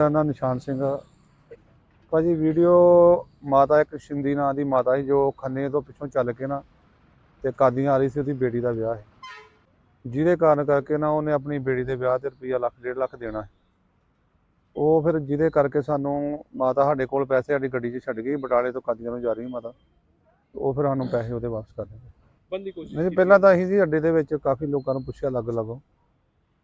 ਮੇਰਾ ਨਾਮ ਨਿਸ਼ਾਨ ਸਿੰਘ ਆ। ਭਾਜੀ ਵੀਡੀਓ ਮਾਤਾ ਇੱਕ ਸ਼ਿੰਦੀ ਨਾਂ ਦੀ ਮਾਤਾ ਸੀ ਜੋ ਖੰਨੇ ਤੋਂ ਪਿੱਛੋਂ ਚੱਲ ਕੇ ਨਾ ਤੇ ਕਾਦੀਆਂ ਆ ਰਹੀ ਸੀ ਉਹਦੀ ਬੇਟੀ ਦਾ ਵਿਆਹ ਸੀ ਜਿਹਦੇ ਕਾਰਨ ਕਰਕੇ ਨਾ ਉਹਨੇ ਆਪਣੀ ਬੇਟੀ ਦੇ ਵਿਆਹ ਤੇ ਰੁਪਈਆ ਲੱਖ ਡੇਢ ਲੱਖ ਦੇਣਾ ਸੀ। ਉਹ ਫਿਰ ਜਿਹਦੇ ਕਰਕੇ ਸਾਨੂੰ ਮਾਤਾ ਸਾਡੇ ਕੋਲ ਪੈਸੇ ਸਾਡੀ ਗੱਡੀ 'ਚ ਛੱਡ ਗਈ ਬਟਾਲੇ ਤੋਂ ਕਾਦੀਆਂ ਨੂੰ ਜਾ ਰਹੀ ਮਾਤਾ ਉਹ ਫਿਰ ਸਾਨੂੰ ਪੈਸੇ ਉਹਦੇ ਵਾਪਸ ਕਰ ਦਿੱਤੇ ਬੰਦ ਕੋਸ਼ਿਸ਼ ਨਹੀਂ। ਪਹਿਲਾਂ ਤਾਂ ਅਸੀਂ ਜੀ ਅੱਡੇ ਦੇ ਵਿੱਚ ਕਾਫੀ ਲੋਕਾਂ ਨੂੰ ਪੁੱਛਿਆ ਅਲੱਗ ਅਲੱਗ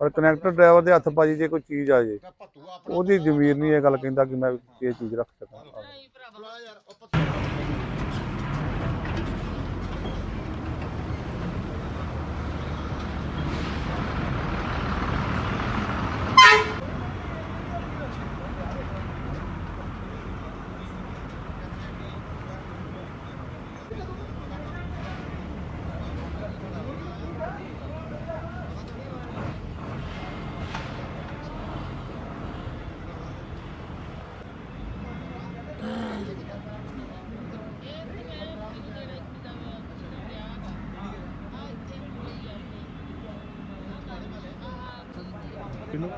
ਪਰ ਕਨੈਕਟਰ ਡਰਾਈਵਰ ਦੇ ਹੱਥ ਭਾਜੀ ਜੇ ਕੋਈ ਚੀਜ਼ ਆ ਜੇ, ਉਹਦੀ ਜ਼ਮੀਰ ਨਹੀਂ ਇਹ ਗੱਲ ਕਹਿੰਦਾ ਕਿ ਮੈਂ ਇਹ ਚੀਜ਼ ਰੱਖ ਸਕਾਂ। Pinuk.